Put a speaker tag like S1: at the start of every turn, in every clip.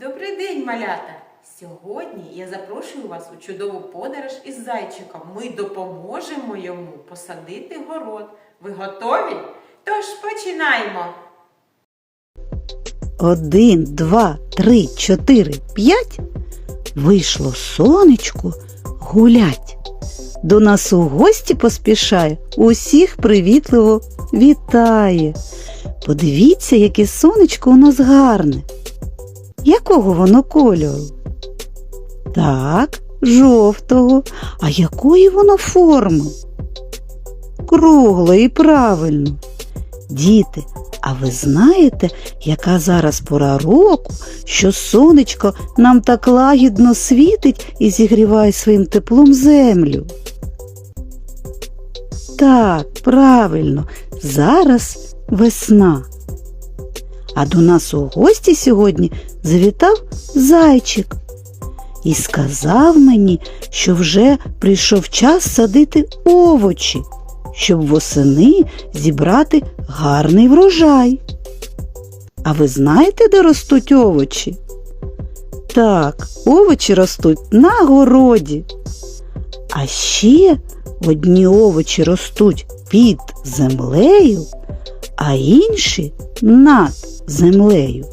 S1: Добрий день, малята! Сьогодні я запрошую вас у чудову подорож із зайчиком. Ми допоможемо йому посадити город. Ви готові? Тож починаємо!
S2: Один, два, три, чотири, п'ять. Вийшло сонечко гулять. До нас у гості поспішає, усіх привітливо вітає. Подивіться, яке сонечко у нас гарне. Якого воно кольору? Так, жовтого. А якої воно форми? Круглої, правильно. Діти, а ви знаєте, яка зараз пора року, що сонечко нам так лагідно світить і зігріває своїм теплом землю? Так, правильно, зараз весна. А до нас у гості сьогодні завітав зайчик і сказав мені, що вже прийшов час садити овочі, щоб восени зібрати гарний врожай. А ви знаєте, де ростуть овочі? Так, овочі ростуть на городі. А ще одні овочі ростуть під землею, а інші над землею.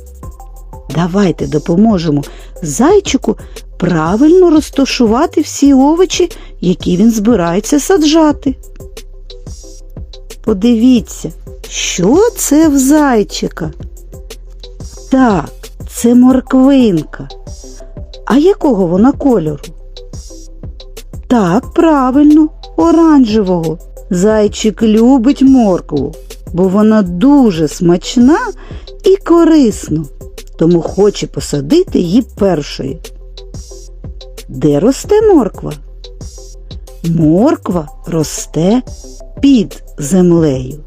S2: Давайте допоможемо зайчику правильно розташувати всі овочі, які він збирається саджати. Подивіться, що це в зайчика? Так, це морквинка. А якого вона кольору? Так, правильно, оранжевого. Зайчик любить моркву, бо вона дуже смачна і корисна, тому хоче посадити її першою. Де росте морква? Морква росте під землею.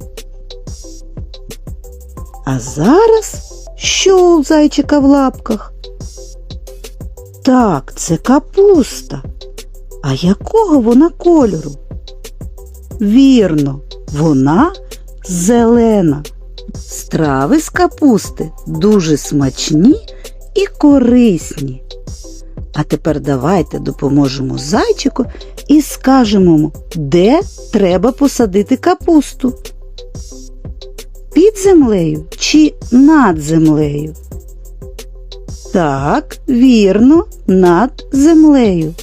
S2: А зараз що у зайчика в лапках? Так, це капуста. А якого вона кольору? Вірно, вона зелена. Страви з капусти дуже смачні і корисні. А тепер давайте допоможемо зайчику і скажемо де треба посадити капусту. Під землею чи над землею? Так, вірно, над землею.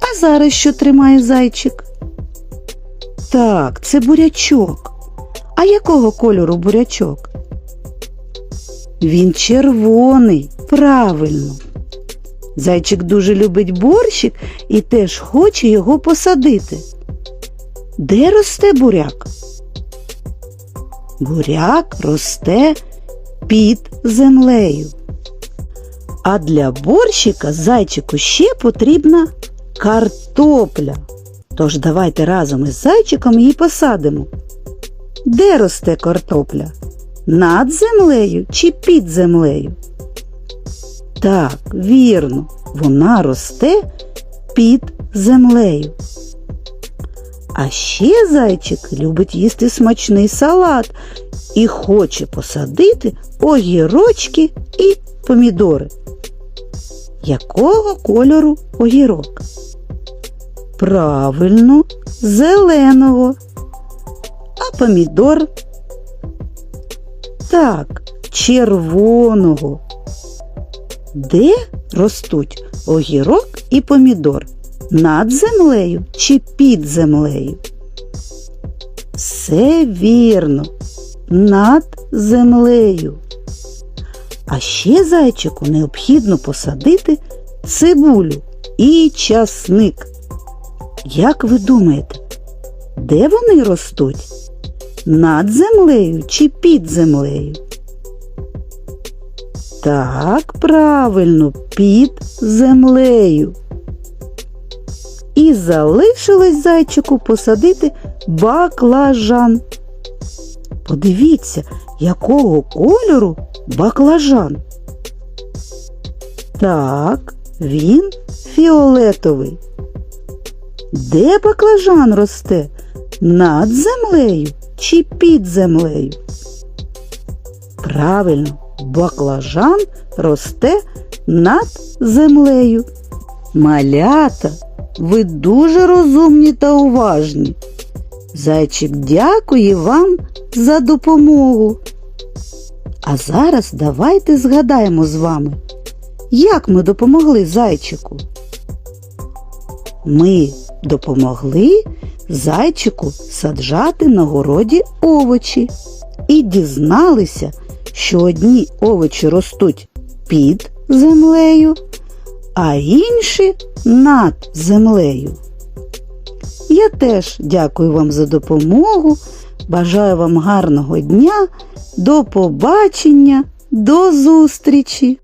S2: А зараз що тримає зайчик? Так, це бурячок. А якого кольору бурячок? Він червоний, правильно. Зайчик дуже любить борщик і теж хоче його посадити. Де росте буряк? Буряк росте під землею. А для борщика зайчику ще потрібна картопля. Тож давайте разом із зайчиком її посадимо. Де росте картопля? Над землею чи під землею? Так, вірно, вона росте під землею. А ще зайчик любить їсти смачний салат і хоче посадити огірочки і помідори. Якого кольору огірок? Правильно, зеленого. А помідор? Так, червоного. Де ростуть огірок і помідор? Над землею чи під землею? Все вірно, над землею. А ще зайчику необхідно посадити цибулю і часник. Як ви думаєте, де вони ростуть? Над землею чи під землею? Так, правильно, під землею. І залишилось зайчику посадити баклажан. Подивіться, якого кольору баклажан. Так, він фіолетовий. Де баклажан росте? Над землею чи під землею? Правильно, баклажан росте над землею. Малята, ви дуже розумні та уважні. Зайчик дякує вам за допомогу. А зараз давайте згадаємо з вами, як ми допомогли зайчику. Ми допомогли зайчику саджати на городі овочі і дізналися, що одні овочі ростуть під землею, а інші над землею. Я теж дякую вам за допомогу. Бажаю вам гарного дня. До побачення, до зустрічі!